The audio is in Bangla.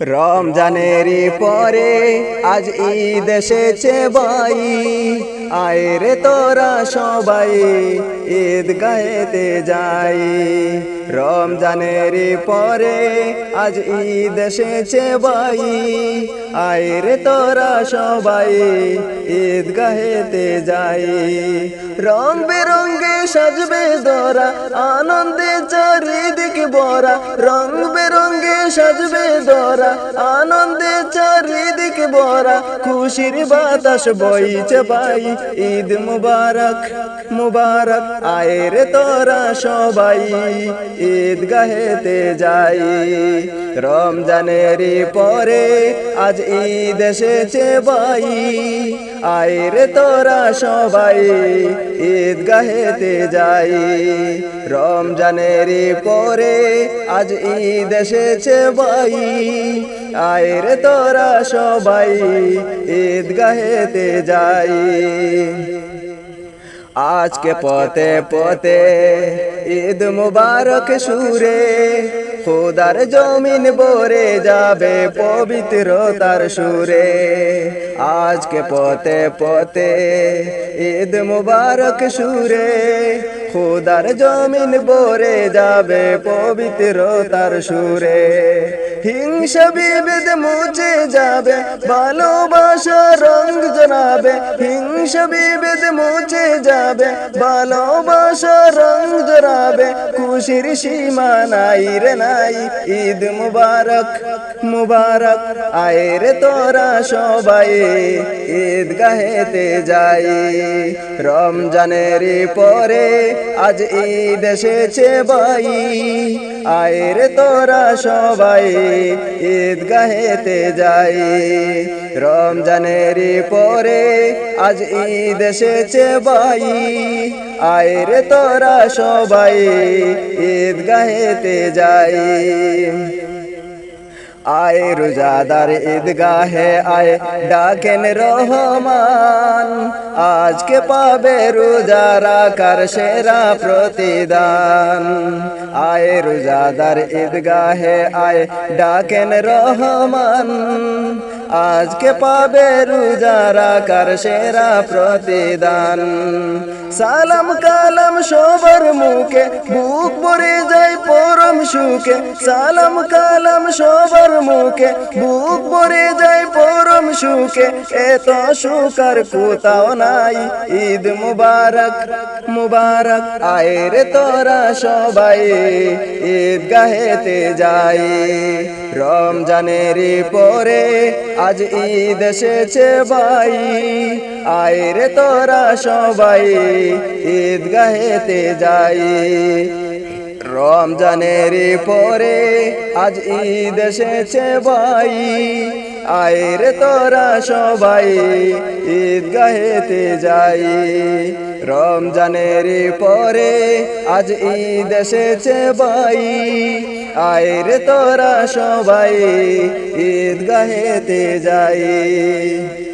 রমজানেরই পরে আজ ঈদ এসেছে বাই আয় রে তোরা সবাই ঈদ গায়েতে যাই। রমজানেরই পরে আজ ঈদ এসেছে বাই আয় রে তোরা সবাই ঈদ গাহেতে যাই। রং বেরঙ্গে সাজবে দোরা আনন্দে চারিদিকে বরা? রং বেরঙ্গে সাজবে দোরা। আনন্দে চারিদিকে বরা। খুশির বাতাস বইছে পাই ঈদ মুবারক মুবারক আয় রে তোরা সবাই। ঈদ গাহেতে যাই। রমজানেরই পরে আজ ঈদ এসেছে বাই আয় রে তোরা সবাই ঈদ গাহেতে যাই। রমজানেরই পরে আজ ঈদ এসেছে বাই আয় রে তোরা সবাই ঈদ গাহেতে যাই। আজকে পথে পথে ঈদ মুবারক সুরে, খোদার জমিন বরে যাবে পবিত্রতার সুরে। আজকে পথে পথে ঈদ মুবারক সুরে খোদার জমিন বরে যাবে পবিত্র তার সুরে। হিংসা বিভেদ মুছে যাবে ভালোবাসা রং জনাবে, হিংসা বিভেদ মুছে যাবে, ভালোবাসা রং জনাবে খুশির সীমা নাই রে নাই, ঈদ মুবারক মুবারক, আয় রে তোরা সবাই ঈদ গাহেতে যাই। রমজানের পরে আজ ঈদ এসেছে বাই আয় রে তোরা সবাই ঈদ গাহেতে যাই। রমজানের পরে আজ ঈদ এসেছে বাই আয় রে তোরা সবাই ঈদ গাহেতে যাই। আয় রোজাদার ঈদগাহে আয়, ডাকেন রহমান। আজকে পাবে রোজা রাখার সেরা প্রতিদান। আয় রোজাদার ঈদগাহে আয়, ডাকেন রহমান। আজকে পাবে রোজা কার সেরা প্রতিদান। সালাম কালাম সবার মুখে, বুক ভরে যায় পরম সুখে। সালাম কালাম সবার মুখে, বুক ভরে যায় পরম সুখে, এত সুখার কোথাও নাই। ঈদ মুবারক মুবারক, আয় রে তোরা সবাই। ঈদ গাহেতে যাই। রমজানের পরে আজ ঈদ এসেছে ভাই। আয় রে তোরা সবাই ঈদ গাহেতে যাই। রমজানের পরে আজ ঈদ এসেছে বাই আয় রে তোরা সবাই ঈদ গাহেতে যাই। রমজানের পরে আজ ঈদ এসেছে বাই আয়ের তোরা সবাই ঈদ গাহেতে যাই।